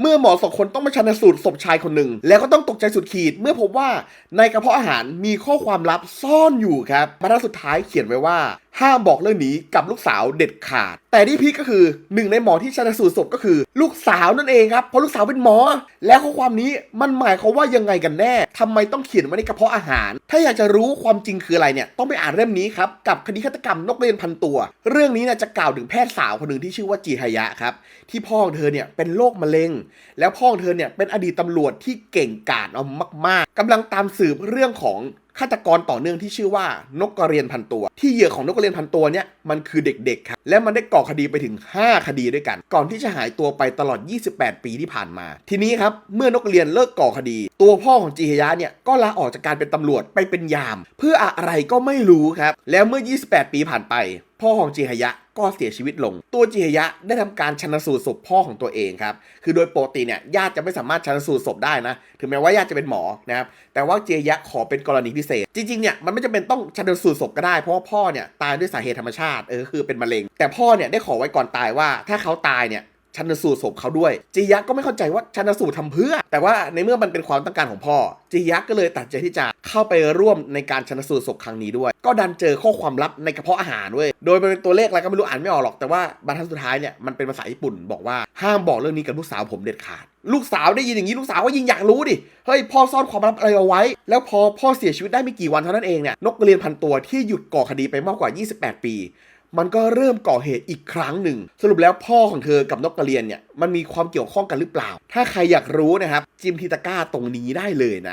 เมื่อหมอสองคนต้องมาชันสูตรศพชายคนหนึ่ง แล้วก็ต้องตกใจสุดขีด เมื่อพบว่าในกระเพาะอาหารมีข้อความลับซ่อนอยู่ครับบรรทัดสุดท้ายเขียนไว้ว่าห้ามบอกเรื่องนี้กับลูกสาวเด็ดขาด แต่ที่พีคก็คือหนึ่งในหมอที่ชันสูตรศพก็คือ ลูกสาวนั่นเองครับ เพราะลูกสาวเป็นหมอ แล้วข้อความนี้มันหมายความว่ายังไงกันแน่ทำไมต้องเขียนไว้ในกระเพาะอาหาร ถ้าอยากจะรู้ความจริงคืออะไรเนี่ย ต้องไปอ่านเล่มนี้ครับ กับคดีฆาตกรรมนกเรียนพันตัว เรื่องนี้เนี่ยจะกล่าวถึงแพทย์สาวคนหนึ่งที่ชื่อว่าจีฮายะครับ ที่พ่อของเธอเนี่ยเป็นโรคมะเร็ง แล้วพ่อของเธอเนี่ยเป็นอดีตตำรวจที่เก่งกาจเอามาก ๆกำลังตามสืบเรื่องของ ฆาตกรต่อเนื่องที่ชื่อว่านกกระเรียนพันตัว ที่เหยื่อของนกกระเรียนพันตัวเนี่ยมันคือเด็กๆครับและมันได้ก่อคดีไปถึง 5 คดีด้วยกัน ก่อนที่จะหายตัวไปตลอด 28 ปีที่ผ่านมา ทีนี้ครับเมื่อนกกระเรียนเลิกก่อคดี ตัวพ่อของจีฮยะเนี่ยก็ลาออกจากการเป็นตำรวจไปเป็นยาม เพื่ออะไรก็ไม่รู้ครับแล้วเมื่อ 28 ปีผ่านไป พ่อของจีฮยะก็เสียชีวิตลง ตัวจีฮยะได้ทำการชันสูตรศพพ่อของตัวเองครับ คือโดยปกติเนี่ยญาติจะไม่สามารถชันสูตรศพได้นะ ถึงแม้ว่าญาติจะเป็นหมอนะครับ แต่ว่าจีฮยะขอเป็นกรณีพิเศษ จริงๆเนี่ยมันไม่จำเป็นต้องชันสูตรศพก็ได้ เพราะว่าพ่อเนี่ยตายด้วยสาเหตุธรรมชาติ เออคือเป็นมะเร็ง แต่พ่อเนี่ยได้ขอไว้ก่อนตายว่าถ้าเขาตายเนี่ย ชันสูตรศพเขาด้วยจียะก็ไม่เข้าใจว่าชันสูตรทำเพื่อ แต่ว่าในเมื่อมันเป็นความต้องการของพ่อจียะก็เลยตัดใจที่จะเข้าไปร่วมในการชันสูตรศพครั้งนี้ด้วย ก็ดันเจอข้อความลับในกระเพาะอาหารด้วย โดยมันเป็นตัวเลขอะไรก็ไม่รู้อ่านไม่ออกหรอกแต่ว่าบรรทัดสุดท้ายเนี่ยมันเป็นภาษาญี่ปุ่นบอกว่าห้ามบอกเรื่องนี้กับลูกสาวผมเด็ดขาด ลูกสาวได้ยินอย่างนี้ลูกสาวก็ยิ่งอยากรู้ดิเฮ้ยพ่อซ่อนความลับอะไรเอาไว้ แล้วพอพ่อเสียชีวิตได้ไม่กี่วันเท่านั้นเองเนี่ยนกกระเรียนพันตัวที่หยุดก่อคดีไปมากกว่า 28 ปี มันก็เริ่มก่อเหตุอีกครั้งหนึ่ง สรุปแล้วพ่อของเธอกับนกกระเรียนเนี่ยมันมีความเกี่ยวข้องกันหรือเปล่า ถ้าใครอยากรู้นะครับ จิมทีตาก้าตรงนี้ได้เลยนะ